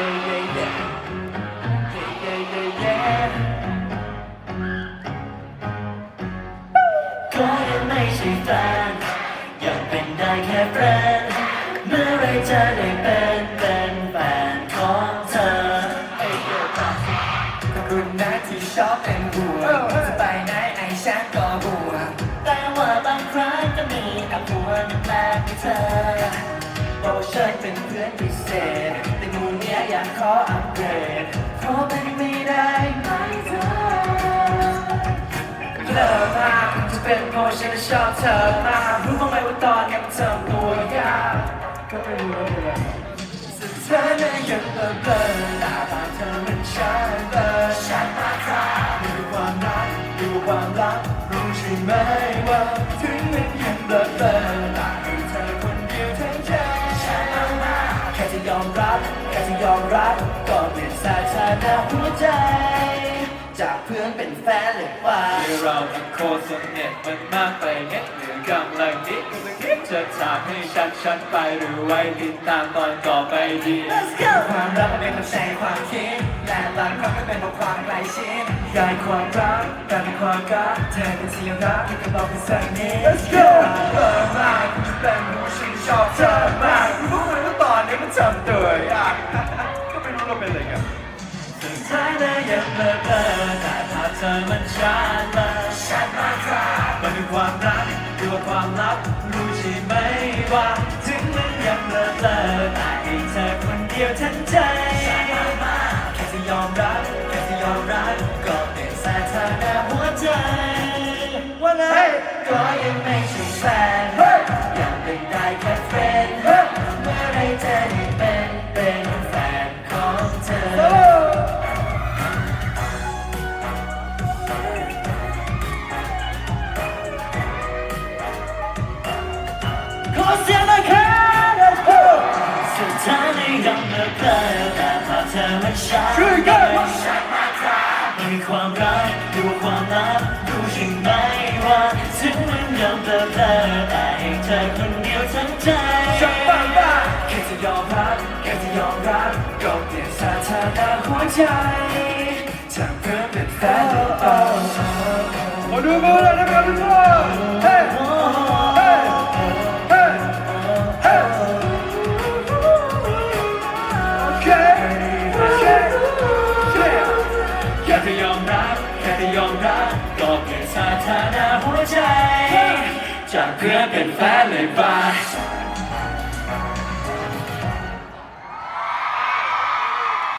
yeah, yeah, yeah. Yeah, yeah, yeah, yeah. ก็ยังไม่ใช่แฟนยังเป็นได้แค่เพื่อนเมื่อไรจะได้เป็นเป็นแฟนของเธอ Hey, yo, ขอบคุณนะที่ชอบเป็นห่วงจะไปไหนไอ้ฉันก็ห่วงแต่ว่าบางครั้งก็มีอับปวดแปลกที่เธอบอกว่าฉันเป็นเพื่อนพิเศษ ยอยากขออัปเกรดขอเป็นไม่ได้ไหมเธอเลิกมากจะเป็นเพราะฉันชอบเธอมากรู้บ้างไหมว่าตอนนี้มันทำตัวยากก็ไม่รู้ว่าเป็นอไรสุดท้ายเนี่ยยังเบลอเบลอหน้าตาเธอมันชัดเลยชัดมากครับดูความรักดูความรักรู้ใช่ไหมว่าถึงมันยังเบลอเบลอ ค่จะยอมรับก็เปลี่ยนสถานะหัวใจ จากเพื่อนเป็นแฟนเลยว่าที่เราทั้งโคตรสนิทมันมากไปเน็ตหรือกำลังนิดกำลังคิดจะถามให้ชัดชัดๆไปหรือไว้ติดตามตอนต่อไปดี Let's go ความรักมันเป็นคำแสดงความคิดและบางครั้งก็เป็นเพราะความใกล้ชิดยายความรักแต่เป็นความรักเธอเป็นสิ่งรักที่กำลังเป็นสักนิด Let's go ท้ายเลยยังเบอเบลอแต่ภาพเธอมันชัดเลยชัดมากครับมันเป็นความรักหรือว่าความลับรู้ใช่ไหมว่า ถึงมันยังเบลอเบลอแต่ให้เธอคนเดียวทั้งใจแค่จะยอมรับแค่จะยอมรับก็เปลี่ยนสถานะหัวใจว่าไงก็ยังไม่ใช่ อเสียงหน่อยครับสุดท้ายเลยยังเบลอเบลอแต่ภาเธอมันชัดช่วยกันชัดมากครับมันมีความรักดูความลับดูใช่ไหมว่าถึงมันยังเบลอเบลอแต่ให้เธอคนเดียวทั้งใจชักบ้างบ้าแค่จะยอมรับแค่จะยอมรับก็เปลี่ยนสถานะหัวใจจากเพื่อนเป็นแฟนเลยเปล่ามาดูมือเลยนะ จะยอมรับ แค่จะยอมรับก็เปลี่ยนสถานะหัวใจ จากเพื่อนเป็นแฟนเลยบ้า